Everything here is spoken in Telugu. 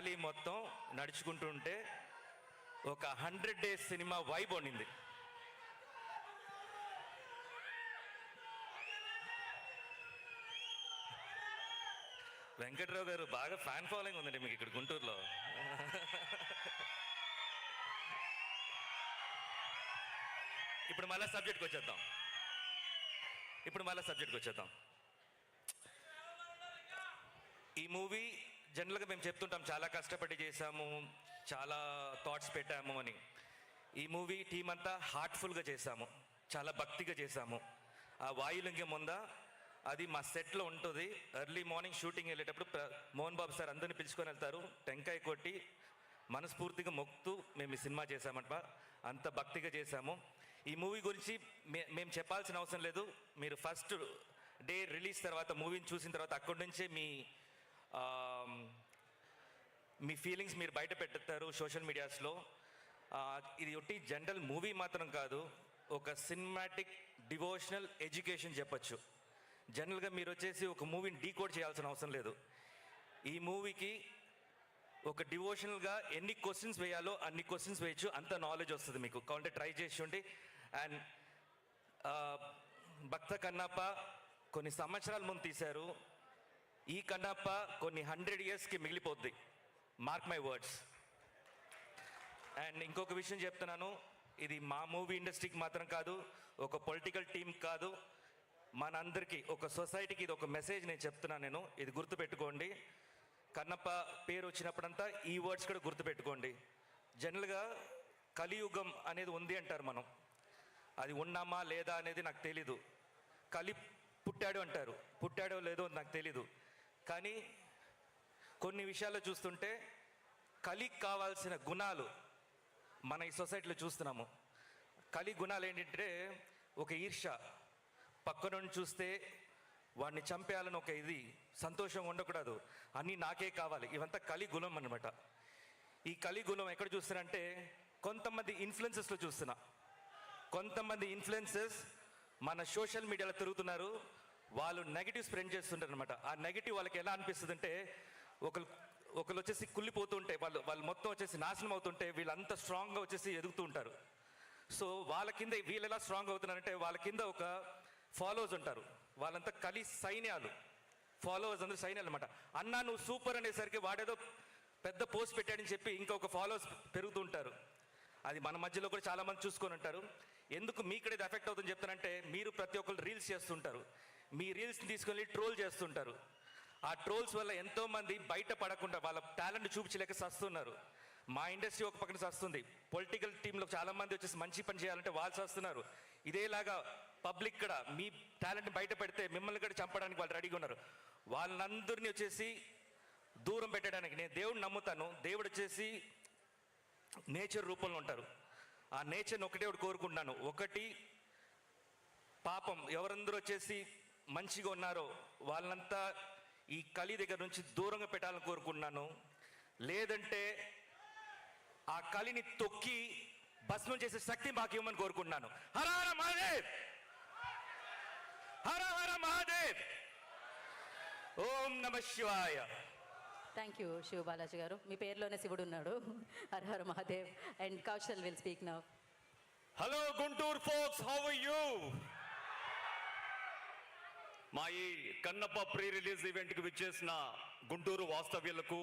వ్యాలీ మొత్తం నడుచుకుంటుంటే ఒక హండ్రెడ్ డేస్ సినిమా వైబ్ ఉండింది. వెంకట్రావు గారు బాగా ఫ్యాన్ ఫాలోయింగ్ ఉందండి మీకు ఇక్కడ గుంటూరులో. ఇప్పుడు మళ్ళీ సబ్జెక్ట్కి వచ్చేద్దాం. ఇప్పుడు మళ్ళీ సబ్జెక్ట్కి వచ్చేద్దాం. ఈ మూవీ జనరల్గా మేము చెప్తుంటాం చాలా కష్టపడి చేసాము చాలా థాట్స్ పెట్టాము అని. ఈ మూవీ టీం అంతా హార్ట్ఫుల్గా చేశాము చాలా భక్తిగా చేశాము. ఆ వాయులింగం ఉందా అది మా సెట్లో ఉంటుంది. ఎర్లీ మార్నింగ్ షూటింగ్ వెళ్ళేటప్పుడు ప్ర- మోహన్ బాబు సార్ అందరిని పిలుచుకొని వెళ్తారు టెంకాయ కొట్టి మనస్ఫూర్తిగా మొక్కుతూ మేము ఈ సినిమా చేశామంట. అంత భక్తిగా చేశాము. ఈ మూవీ గురించి మే మేము చెప్పాల్సిన అవసరం లేదు. మీరు ఫస్ట్ డే రిలీజ్ తర్వాత మూవీని చూసిన తర్వాత అక్కడి నుంచే మీ Um, మీ ఫీలింగ్స్ మీరు బయట పెడతారు సోషల్ మీడియాస్లో ఇది ఒకటి జనరల్ మూవీ మాత్రం కాదు ఒక సినిమాటిక్ డివోషనల్ ఎడ్యుకేషన్ చెప్పచ్చు. జనరల్గా మీరు వచ్చేసి ఒక మూవీని డీకోడ్ చేయాల్సిన అవసరం లేదు. ఈ మూవీకి ఒక డివోషనల్గా ఎన్ని క్వశ్చన్స్ వేయాలో అన్ని క్వశ్చన్స్ వేయచ్చు అంత నాలెడ్జ్ వస్తుంది మీకు. కావాలంటే ట్రై చేసి ఉండి అండ్ భక్త కన్నప్ప కొన్ని సంవత్సరాల ముందు తీశారు. ఈ కన్నప్ప కొన్ని హండ్రెడ్ ఇయర్స్కి మిగిలిపోద్ది. మార్క్ మై వర్డ్స్ అండ్ ఇంకొక విషయం చెప్తున్నాను. ఇది మా మూవీ ఇండస్ట్రీకి మాత్రం కాదు ఒక పొలిటికల్ టీం కాదు. మనందరికీ ఒక సొసైటీకి ఇది ఒక మెసేజ్ నేను చెప్తున్నాను నేను. ఇది గుర్తుపెట్టుకోండి. కన్నప్ప పేరు వచ్చినప్పుడంతా ఈ వర్డ్స్ కూడా గుర్తుపెట్టుకోండి. జనరల్గా కలియుగం అనేది ఉంది అంటారు మనం. అది ఉన్నామా లేదా అనేది నాకు తెలీదు. కలి పుట్టాడు అంటారు. పుట్టాడో లేదో నాకు తెలీదు. కానీ కొన్ని విషయాల్లో చూస్తుంటే కలికి కావాల్సిన గుణాలు మన ఈ సొసైటీలో చూస్తున్నాము. కలి గుణాలు ఏంటంటే ఒక ఈర్ష. పక్క నుండి చూస్తే వాడిని చంపేయాలని ఒక ఇది సంతోషం ఉండకూడదు. అన్నీ నాకే కావాలి. ఇవంతా కలి గుణం అనమాట ఈ కలి గుణం ఎక్కడ చూస్తున్నారంటే కొంతమంది ఇన్ఫ్లుయెన్సెస్లో చూస్తున్నా. కొంతమంది ఇన్ఫ్లుయెన్సెస్ మన సోషల్ మీడియాలో తిరుగుతున్నారు. వాళ్ళు నెగిటివ్ స్ప్రెండ్ చేస్తుంటారు అనమాట ఆ నెగిటివ్ వాళ్ళకి ఎలా అనిపిస్తుంది అంటే ఒకరు ఒకరు వచ్చేసి కుళ్ళిపోతుంటే వాళ్ళు వాళ్ళు మొత్తం వచ్చేసి నాశనం అవుతుంటే వీళ్ళంతా స్ట్రాంగ్గా వచ్చేసి ఎదుగుతూ ఉంటారు. సో వాళ్ళ కింద వీళ్ళు ఎలా స్ట్రాంగ్ అవుతున్నారంటే వాళ్ళ కింద ఒక ఫాలోవర్స్ ఉంటారు. వాళ్ళంతా కలి సైన్యాలు. ఫాలోవర్స్ అందరూ సైన్యాలు అనమాట అన్నా నువ్వు సూపర్ అనేసరికి వాడేదో పెద్ద పోస్ట్ పెట్టాడని చెప్పి ఇంకొక ఫాలోవర్స్ పెరుగుతూ ఉంటారు. అది మన మధ్యలో కూడా చాలామంది చూసుకొని ఉంటారు. ఎందుకు మీ ఇక్కడ ఎఫెక్ట్ అవుతుందని చెప్తానంటే మీరు ప్రతి ఒక్కరు రీల్స్ చేస్తుంటారు. మీ రీల్స్ని తీసుకొని ట్రోల్ చేస్తుంటారు. ఆ ట్రోల్స్ వల్ల ఎంతోమంది బయట పడకుండా వాళ్ళ టాలెంట్ చూపించలేక సస్తున్నారు. మా ఇండస్ట్రీ ఒక పక్కన సస్తుంది. పొలిటికల్ టీంలో చాలామంది వచ్చేసి మంచి పని చేయాలంటే వాళ్ళు సస్తున్నారు. ఇదేలాగా పబ్లిక్ కూడా మీ టాలెంట్ బయట పెడితే మిమ్మల్ని కూడా చంపడానికి వాళ్ళు రెడీగా ఉన్నారు. వాళ్ళందరినీ వచ్చేసి దూరం పెట్టడానికి నేను దేవుడిని నమ్ముతాను. దేవుడు వచ్చేసి నేచర్ రూపంలో ఉంటారు. ఆ నేచర్ని ఒకటే ఒకటి కోరుకుంటున్నాను. ఒకటి పాపం. ఎవరందరూ వచ్చేసి మంచిగా ఉన్నారో. వాళ్ళంతా ఈ కలి దగ్గర నుంచి దూరంగా పెట్టాలని కోరుకుంటున్నాను. లేదంటే ఆ కలిని తొక్కి భస్మం చేసే శక్తి మాకు ఇవ్వమని కోరుకుంటున్నాను. హర హర మహాదేవ్! హర హర మహాదేవ్! ఓం నమ శివాయ! థ్యాంక్ యూ శివ బాలాజీ గారు. మీ పేరులోనే శివుడు ఉన్నాడు. Hara Hara Mahadev. And Kaushal will speak now hello Guntur folks how you మా ఈ కన్నప్ప ప్రీ రిలీజ్ ఈవెంట్కి విచ్చేసిన గుంటూరు వాస్తవ్యులకు